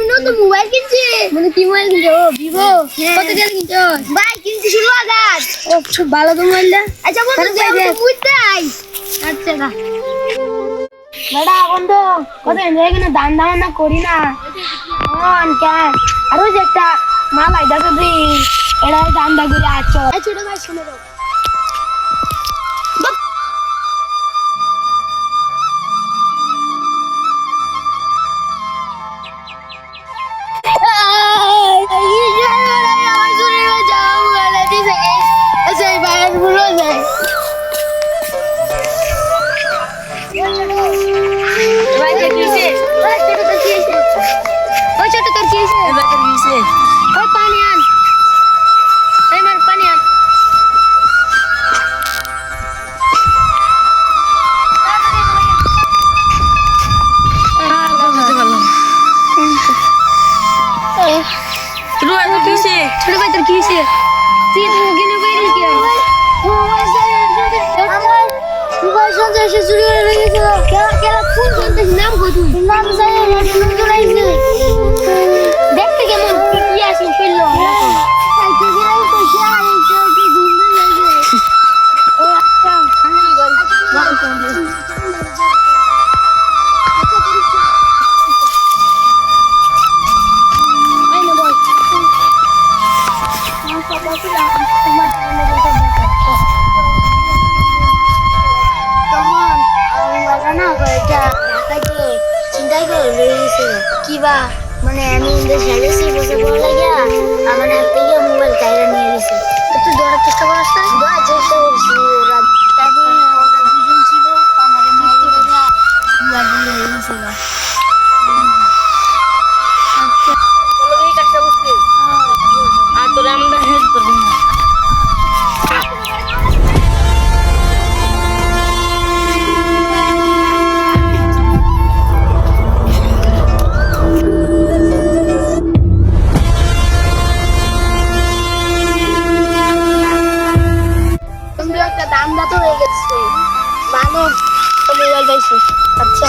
তুমি নতুন মোবাইল কিনছি মানে কি মোবাইল কিনছো? ভিভো কত গেলে কিনছো ভাই কিনছি ষোলো হাজার। ও খুব ভালো তো মোবাইলটা। আচ্ছা বন্ধু বুঝতে আই আচ্ছা না বেড়া বন্ধু কত এখানে দান দাম না করি না। অন কেন আর ওই যে একটা মাল আইদা তো এটা দান দা করে আছো। ছোট ভাই শুনে দাও bye. সে চুরি করে রেখেছিল। কেলা ফোন শুনতেছি নাম কত নাম জানি কি বা? মানে আমি ওদের সাজেছি বসে পড়া লাগিয়া আমার হাত থেকে মোবাইল কাইরা নিয়ে গেছে। তুই দৌড়ার চেষ্টা করিস না? দৌড়ার চেষ্টা করছি। ওরা তারপরে ওরা দুজন ছিল আমার মেয়ে হয়ে গেছিল মোবাইল পাইছি আচ্ছা